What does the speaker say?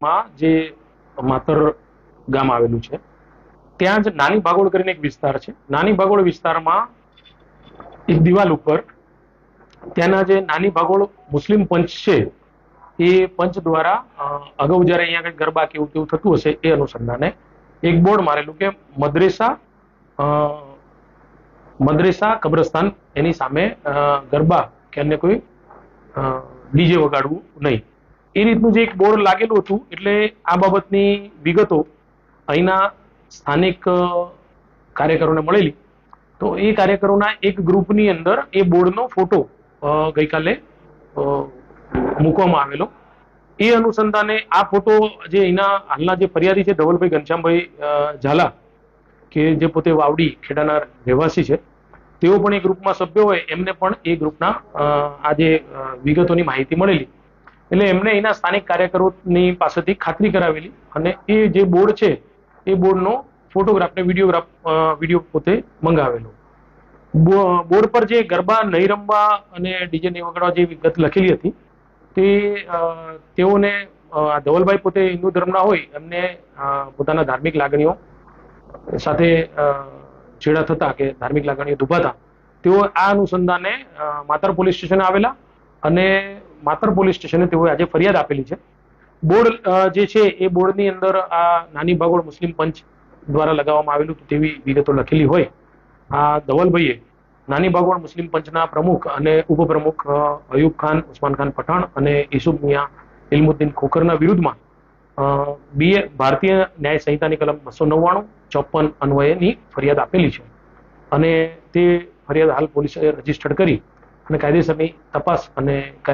માં જે માતર ગામ આવેલું છે, ત્યાં જ નાની ભાગોળ કરીને એક વિસ્તાર છે. નાની ભાગોળ વિસ્તારમાં એક દિવાલ ઉપર ત્યાંના જે નાની ભાગોળ મુસ્લિમ પંચ છે, એ પંચ દ્વારા અગાઉ જ્યારે અહીંયા કંઈક ગરબા કે એવું તેવું થતું હશે એ અનુસંધાને એક બોર્ડ મારેલું કે મદ્રેસા મદ્રેસા કબ્રસ્તાન એની સામે ગરબા કે અન્ય કોઈ ડીજે વગાડવું નહીં. એ રીતનું જે એક બોર્ડ લાગેલું હતું, એટલે આ બાબતની વિગતો અહીંના સ્થાનિક કાર્યકરોને મળેલી. તો એ કાર્યકરોના એક ગ્રુપની અંદર એ બોર્ડનો ફોટો ગઈકાલે મૂકવામાં આવેલો. એ અનુસંધાને આ ફોટો જે અહીંના હાલના જે ફરિયાદી છે, ધવલભાઈ ઘનશ્યામભાઈ ઝાલા, કે જે પોતે વાવડી ખેડાના રહેવાસી છે, તેઓ પણ એ ગ્રુપમાં સભ્ય હોય, એમને પણ એ ગ્રુપના આ જે વિગતોની માહિતી મળેલી. એટલે એમને એના સ્થાનિક કાર્યકરોની પાસેથી ખાતરી કરાવેલી અને એ જે બોર્ડ છે, એ બોર્ડનો ફોટોગ્રાફ ને વિડીયોગ્રાફ વીડિયો પોતે મંગાવેલો. બોર્ડ પર જે ગરબા નહીં રમવા અને ડીજે નહીં વગાડવા જે વિગત લખેલી હતી, તે તેઓને ધવલભાઈ પોતે હિન્દુ ધર્મના હોય, એમને પોતાના ધાર્મિક લાગણીઓ સાથે છેડા થતા કે ધાર્મિક લાગણીઓ દુભાતા, તેઓ આ અનુસંધાને માતર પોલીસ સ્ટેશન આવેલા અને માતર પોલીસ સ્ટેશને તેઓએ આજે ફરિયાદ આપેલી છે. બોર્ડ જે છે એ બોર્ડની અંદર આ નાની ભાગોળ મુસ્લિમ પંચ દ્વારા લગાવવામાં આવેલું તેવી વિગતો લખેલી હોય. આ ધવલભાઈએ નાની ભાગોળ મુસ્લિમ પંચના પ્રમુખ અને ઉપપ્રમુખ અયુબ ખાન, ઉસ્માન ખાન પઠાણ અને ઈસુફ મિયા ઇલમુદ્દીન ખોખરના વિરુદ્ધમાં બીએ ભારતીય ન્યાય સંહિતાની કલમ બસો નવ્વાણું ચોપન અન્વયેની ફરિયાદ આપેલી છે. અને તે ફરિયાદ હાલ પોલીસે રજીસ્ટર્ડ કરી અને કાયદેસરની તપાસ અને